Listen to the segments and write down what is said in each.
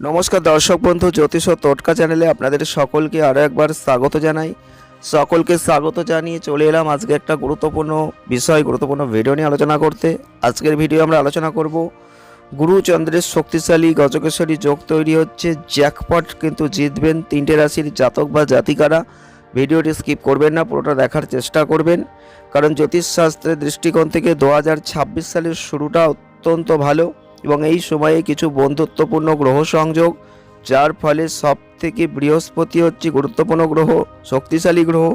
নমস্কার দর্শক বন্ধু, জ্যোতিষ ও টোটকা চ্যানেলে আপনাদের সকলকে আরও একবার স্বাগত জানাই। সকলকে স্বাগত জানিয়ে চলে এলাম আজকে একটা গুরুত্বপূর্ণ বিষয়, গুরুত্বপূর্ণ ভিডিও নিয়ে আলোচনা করতে। আজকের ভিডিও আমরা আলোচনা করব গুরু চন্দ্রের শক্তিশালী গজকেশ্বরী যোগ তৈরি হচ্ছে, জ্যাকপট কিন্তু জিতবেন তিনটে রাশির জাতক বা জাতিকারা। ভিডিওটি স্কিপ করবেন না, পুরোটা দেখার চেষ্টা করবেন। কারণ জ্যোতিষশাস্ত্রের দৃষ্টিকোণ থেকে দু হাজার ছাব্বিশ সালের শুরুটা অত্যন্ত ভালো। এবং এই সময়ে কিছু বন্ধুত্বপূর্ণ গ্রহ সংযোগ, যার ফলে সব থেকে বৃহস্পতি হচ্ছে গুরুত্বপূর্ণ গ্রহ, শক্তিশালী গ্রহ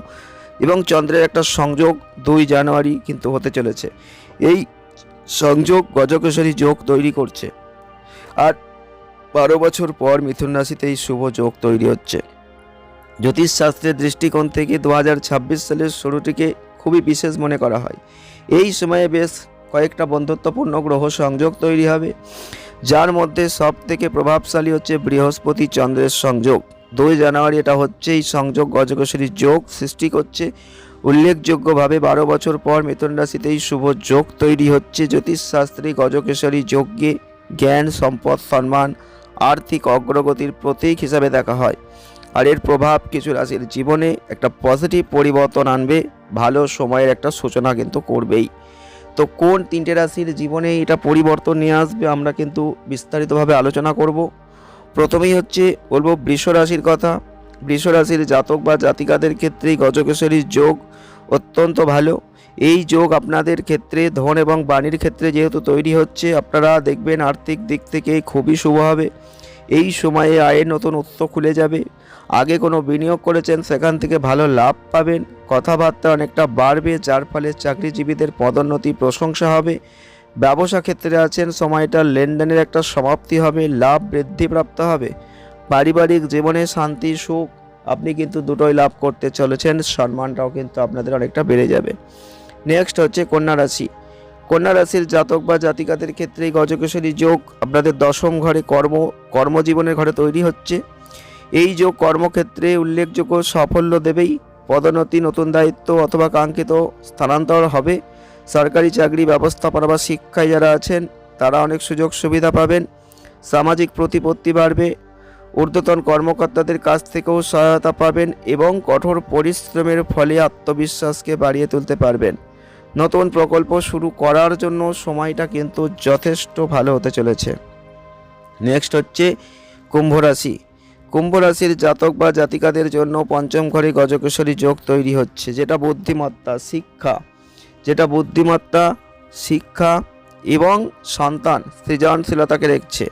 এবং চন্দ্রের একটা সংযোগ দুই জানুয়ারি কিন্তু হতে চলেছে। এই সংযোগ গজকেশরী যোগ তৈরি করছে। আর বারো বছর পর মিথুন রাশিতে এই শুভ যোগ তৈরি হচ্ছে। জ্যোতিষশাস্ত্রের দৃষ্টিকোণ থেকে দু হাজার ছাব্বিশ সালের শুরুটিকে খুবই বিশেষ মনে করা হয়। এই সময়ে বেশ কয়েকটা বন্ধুত্বপূর্ণ গ্রহ সংযোগ তৈরি হবে, যার মধ্যে সব থেকে প্রভাবশালী হচ্ছে বৃহস্পতি চন্দ্রের সংযোগ। দুই জানুয়ারি এটা হচ্ছে এই সংযোগ গজকেশরী যোগ সৃষ্টি করছে। উল্লেখযোগ্যভাবে বারো বছর পর মিথুন রাশিতে এই শুভ যোগ তৈরি হচ্ছে। জ্যোতিষশাস্ত্রে গজকেশরী যোগকে জ্ঞান, সম্পদ, সম্মান, আর্থিক অগ্রগতির প্রতীক হিসাবে দেখা হয়। আর এর প্রভাব কিছু রাশির জীবনে একটা পজিটিভ পরিবর্তন আনবে, ভালো সময়ের একটা সূচনা কিন্তু করবেই। তো কোন তিনটে রাশির জীবনে এটা পরিবর্তন নিয়ে আসবে আমরা কিন্তু বিস্তারিতভাবে আলোচনা করব। প্রথমেই হচ্ছে বলব বৃষ রাশির কথা। বৃষ রাশির জাতক বা জাতিকাদের ক্ষেত্রে এই গজকেশরীর যোগ অত্যন্ত ভালো। এই যোগ আপনাদের ক্ষেত্রে ধন এবং বাণীর ক্ষেত্রে যেহেতু তৈরি হচ্ছে, আপনারা দেখবেন আর্থিক দিক থেকে খুবই শুভ হবে। এই সময়ে আয়ের নতুন উৎস খুলে যাবে। আগে কোনো বিনিয়োগ করেছেন, সেখান থেকে ভালো লাভ পাবেন। কথাবার্তা অনেকটা বাড়বে, যার ফলে চাকরিজীবীদের পদোন্নতি প্রশংসা হবে। ব্যবসা ক্ষেত্রে আছেন, সময়টা লেনদেনের একটা সমাপ্তি হবে, লাভ বৃদ্ধিপ্রাপ্ত হবে। পারিবারিক জীবনে শান্তি, সুখ, আপনি কিন্তু দুটোই লাভ করতে চলেছেন, সম্মানটাও কিন্তু আপনাদের অনেকটা বেড়ে যাবে। নেক্সট হচ্ছে কন্যা রাশি। কন্যা রাশির জাতক বা জাতিকাদের ক্ষেত্রে গজকেশরী যোগ আপনাদের দশম ঘরে কর্ম, কর্মজীবনের ঘরে তৈরি হচ্ছে। এই যোগ কর্মক্ষেত্রে উল্লেখযোগ্য সাফল্য দেবেই। পদোন্নতি, নতুন দায়িত্ব অথবা কাঙ্ক্ষিত স্থানান্তর হবে। সরকারি চাকরি, ব্যবস্থাপনা বা শিক্ষায় যারা আছেন, তারা অনেক সুযোগ সুবিধা পাবেন। সামাজিক প্রতিপত্তি বাড়বে। ঊর্ধ্বতন কর্মকর্তাদের কাছ থেকেও সহায়তা পাবেন এবং কঠোর পরিশ্রমের ফলে আত্মবিশ্বাসকে বাড়িয়ে তুলতে পারবেন। নতুন প্রকল্প শুরু করার জন্য সময়টা কিন্তু যথেষ্ট ভালো হতে চলেছে। নেক্সট হচ্ছে কুম্ভ রাশি। কুম্ভ রাশির জাতক বা জাতিকাদের জন্য পঞ্চম ঘরে গজকেশরী যোগ তৈরি হচ্ছে, যেটা বুদ্ধিমত্তা, শিক্ষা। যেটা বুদ্ধিমত্তা, শিক্ষা এবং সন্তান, সৃজনশীলতাকে রেখছে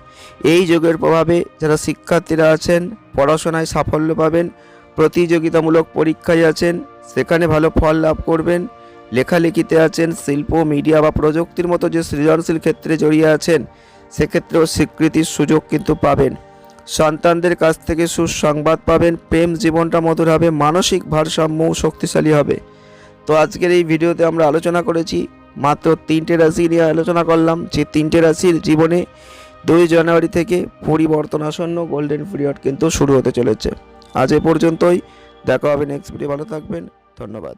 এই যোগের প্রভাবে যারা শিক্ষার্থীরা আছেন, পড়াশোনায় সাফল্য পাবেন, প্রতিযোগিতামূলক পরীক্ষায় আছেন, সেখানে ভালো ফল লাভ করবেন। লেখালেখিতে আছেন, শিল্প, মিডিয়া বা প্রযুক্তির মতো যে সৃজনশীল ক্ষেত্রে জড়িয়ে আছেন, সেক্ষেত্রেও স্বীকৃতির সুযোগ কিন্তু পাবেন। সন্তানদের কাছ থেকে সুসংবাদ পাবেন, প্রেম জীবনটা মধুর হবে, মানসিক ভারসাম্য শক্তিশালী হবে। তো আজকের এই ভিডিওতে আমরা আলোচনা করেছি, মাত্র তিনটে রাশি নিয়ে আলোচনা করলাম, যে তিনটে রাশির জীবনে দুই জানুয়ারি থেকে পরিবর্তন আসন্ন গোল্ডেন পিরিয়ড কিন্তু শুরু হতে চলেছে। আজ এ পর্যন্তই, দেখা হবে নেক্সট ভিডিও ভালো থাকবেন, ধন্যবাদ।